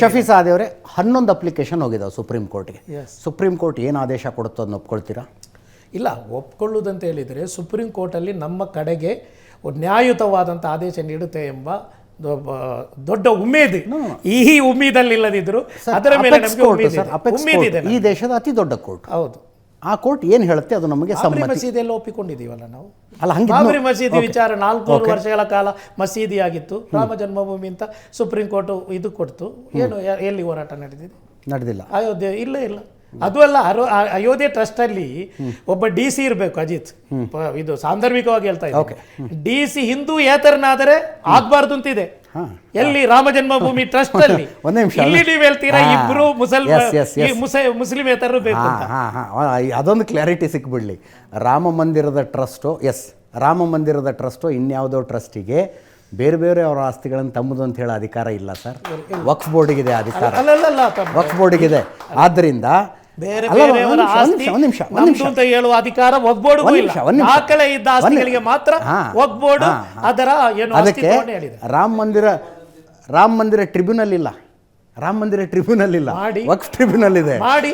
ಶಫಿ ಸಾದಿ ಅವರೇ ಹನ್ನೊಂದು ಅಪ್ಲಿಕೇಶನ್ ಹೋಗಿದ್ದಾವೆ ಸುಪ್ರೀಂ ಕೋರ್ಟ್ಗೆ. ಸುಪ್ರೀಂ ಕೋರ್ಟ್ ಏನು ಆದೇಶ ಕೊಡುತ್ತೋ ಅದನ್ನ ಒಪ್ಕೊಳ್ತೀರಾ? ಇಲ್ಲ ಒಪ್ಕೊಳ್ಳುವುದಂತ ಹೇಳಿದರೆ ಸುಪ್ರೀಂ ಕೋರ್ಟಲ್ಲಿ ನಮ್ಮ ಕಡೆಗೆ ನ್ಯಾಯಯುತವಾದಂಥ ಆದೇಶ ನೀಡುತ್ತೆ ಎಂಬ ದೊಡ್ಡ ಉಮೇದು. ಈ ಉಮ್ಮೀದಲ್ಲಿ ಇಲ್ಲದಿದ್ರು ಅದರ ಮೇಲೆ ಈ ದೇಶದ ಅತಿ ದೊಡ್ಡ ಕೋರ್ಟ್. ಹೌದು. ಆ ಕೋರ್ಟ್ ಏನು ಹೇಳುತ್ತೆ ಅದು ನಮಗೆ ಮಸೀದಿಯಲ್ಲಿ ಒಪ್ಪಿಕೊಂಡಿದ್ದೀವಲ್ಲ ನಾವು? ಅಲ್ಲ ಹಂಗೆ ಬಾಬರಿ ಮಸೀದಿ ವಿಚಾರ ನಾಲ್ಕುನೂರು ವರ್ಷಗಳ ಕಾಲ ಮಸೀದಿ ಆಗಿತ್ತು. ರಾಮ ಜನ್ಮಭೂಮಿ ಅಂತ ಸುಪ್ರೀಂ ಕೋರ್ಟ್ ಇದು ಕೊಡ್ತು. ಏನು ಎಲ್ಲಿ ಹೋರಾಟ ನಡೆದಿದೆ? ನಡೆದಿಲ್ಲ. ಅಯೋಧ್ಯೆ ಇಲ್ಲ ಇಲ್ಲ. ಅದು ಅಲ್ಲ ಅರೋ ಅಯೋಧ್ಯೆ ಟ್ರಸ್ಟ್ ಅಲ್ಲಿ ಒಬ್ಬ ಡಿ ಸಿ ಇರಬೇಕು ಅಜಿತ್. ಇದು ಸಾಂದರ್ಭಿಕವಾಗಿ ಹೇಳ್ತಾ ಇದ್ದಾರೆ ಡಿ ಸಿ ಹಿಂದೂ ಏತರನಾದರೆ ಆಗ್ಬಾರ್ದು ಅಂತಿದೆ. ಎಲ್ಲಿ ರಾಮ ಜನ್ಮಭೂಮಿ ಟ್ರಸ್ಟ್ ಅಲ್ಲಿ? ಒಂದೇ ನಿಮಿಷ, ಇಲ್ಲಿ ನೀವು ಹೇಳ್ತೀರಾ. ಇಬ್ರು ಮುಸಲ್ಮ Yes, yes, yes. ಈ ಮುಸ ಬೇಕು ಅದೊಂದು ಕ್ಲಾರಿಟಿ ಸಿಕ್ಬಿಡ್ಲಿ. ರಾಮ ಮಂದಿರದ ಟ್ರಸ್ಟು ಎಸ್ ರಾಮ ಮಂದಿರದ ಟ್ರಸ್ಟು ಇನ್ಯಾವುದೋ ಟ್ರಸ್ಟಿಗೆ ಬೇರೆ ಬೇರೆ ಅವರ ಆಸ್ತಿಗಳನ್ನು ತಮ್ಮದು ಅಂತ ಹೇಳೋ ಅಧಿಕಾರ ಇಲ್ಲ ಸರ್ ವಕ್ಫ್ ಬೋರ್ಡಿಗಿದೆ ಅಧಿಕಾರ. ವಕ್ಫ್ ಬೋರ್ಡಿಗಿದೆ. ಆದ್ದರಿಂದ ಬೇರೆ ಬೇರೆಯವರ ಆಸ್ತಿ ನಿಮಿಷ, ಒಂದು ನಿಮಿಷ, ಒಂದು ಅಂತ ಹೇಳುವ ಅಧಿಕಾರ ಒಗ್ಬೋರ್ಡ್ಗೂ ಒಂದು ಇಲ್ಲ ದಾಖಲೆ ಇದ್ದ ಆಸ್ತಿಗಳಿಗೆ ಮಾತ್ರ. ಒಗ್ಬೋರ್ಡ್. ಅದರ ಏನು ಅದಕ್ಕೆ ರಾಮ ಮಂದಿರ ರಾಮ ಮಂದಿರ ಟ್ರಿಬ್ಯುನಲ್ ಇಲ್ಲ. ರಾಮ ಮಂದಿರ ಟ್ರಿಬ್ಯುನಲ್ ಇಲ್ಲ. ವಕ್ಫ್ ಟ್ರಿಬ್ಯುನಲ್ ಇದೆ. ಮಾಡಿ.